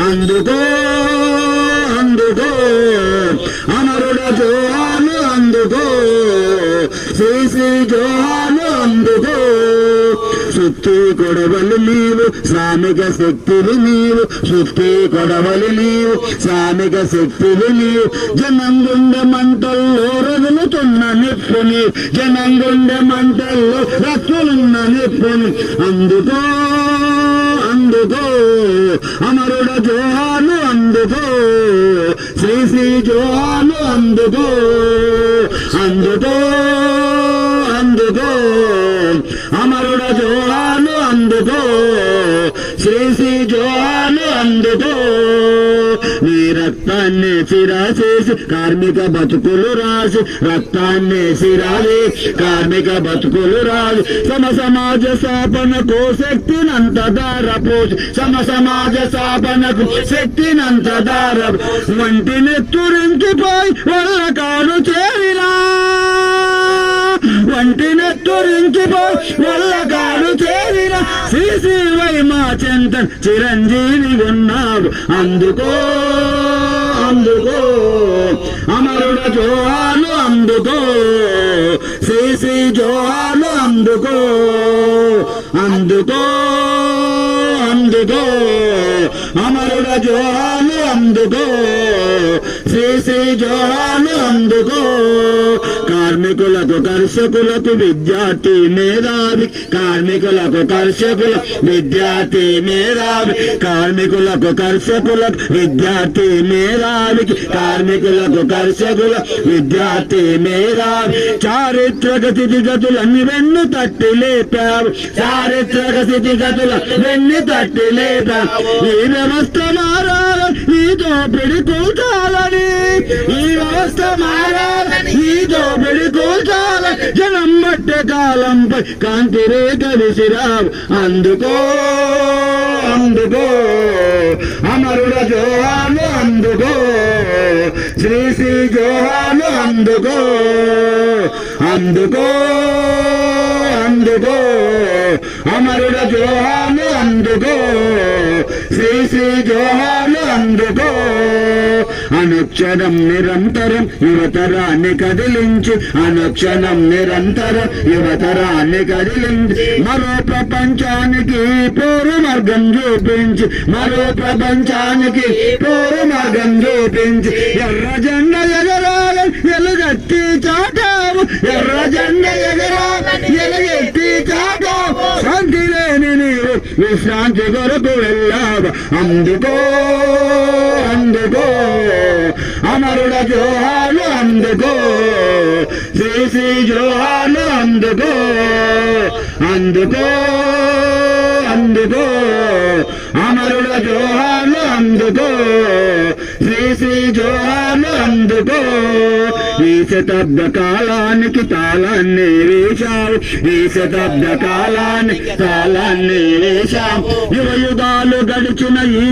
అందుకో అందుకో అమరుడ జోహాను అందుకో శ్రీ జోహాను అందుకో సుత్తి కొడవలు నీవు శ్రామిక శక్తులు నీవు సుత్తి కొడవలు నీవు శ్రామిక శక్తులు నీవు జనం మంటల్లో రగులుతున్న నిప్పుని జనం గుండె మంటల్లో రక్కులున్న నిప్పుని అందుకో అందుకో అమరుడ జోహాను అందుకో శ్రీ శ్రీ జోహాను అందుకో అందుకో అందుకో అమరుడ జోహాను అందుకో శ్రీ శ్రీ జోహాను అందుకో రక్తాన్ని సిరాసేసి కార్మిక బతుకులు రాసి రక్తాన్ని సిరాలి కార్మిక బతుకులు రాసి సమ సమాజ స్థాపనకు శక్తినంత దారపోసి సమ సమాజ స్థాపనకు శక్తినంత దార వంటిని తురించిపోయి వల్ల కాడు చే చేరిన మా చింతన్ చిరంజీవి ఉన్నాడు అందుకో అందుకో అమరుడ జోహాలు అందుకో శ్రీ జోహాలు అందుకో అందుకో అందుకో అమరుడ జోహాలు అందుకో శ్రీశ్రీ జోహాలు అందుకో. కార్మికులకు కర్షకులకు విద్యార్థి మేధావి. కార్మికులకు కర్షకుల విద్యార్థి మేధావి. కార్మికులకు కర్షకులకు విద్యార్థి మేధావికి కార్మికులకు కర్షకుల విద్యార్థి మేధావి. చారిత్రక స్థితిగతులన్నీ వెన్ను తట్టి లేపావు. చారిత్రక స్థితిగతుల వెన్ను తట్టి లేపావు. ఈ వ్యవస్థ మారా దోపిడి కూల్చాలని. ఈ వ్యవస్థ మారాలని. ఈ దోపిడి కూర్చాలని జనం బట్టే కాలంపై కాంతి రేఖ విసిరావు అందుకో అందుకో అమరుడ జోహాను అందుకో శ్రీ శ్రీ జోహాను అందుకో అందుకో అందుకో అమరుడ జోహాను అందుకో. శ్రీ శ్రీ అందుకో అనుక్షణం నిరంతరం యువతరాన్ని కదిలించి. అనుక్షణం నిరంతరం యువతరాన్ని కదిలించి. మరో ప్రపంచానికి పూర్వ మార్గం చూపించి. మరో ప్రపంచానికి పోరు మార్గం చూపించి. ఎర్ర జెండ ఎగరాలని ఎలుగెత్తి చాటావు. ఎర్ర జెండ ఎగరాలని విశ్రాంతి కొరకు వెళ్ళావు అందుకో అందుకో అమరుడ జోహాలు అందుకో శ్రీ శ్రీ జోహాలు అందుకో అందుకో అందుకో అమరుడ జోహాలు అందుకో శ్రీ శ్రీ జోహాలు అందుకో ఈ శతాబ్ద కాలానికి తాళాన్ని వేశావు. ఈ శతాబ్ద కాలానికి తాళాన్ని వేశావు యుగయుగాలు గడిచిన ఈ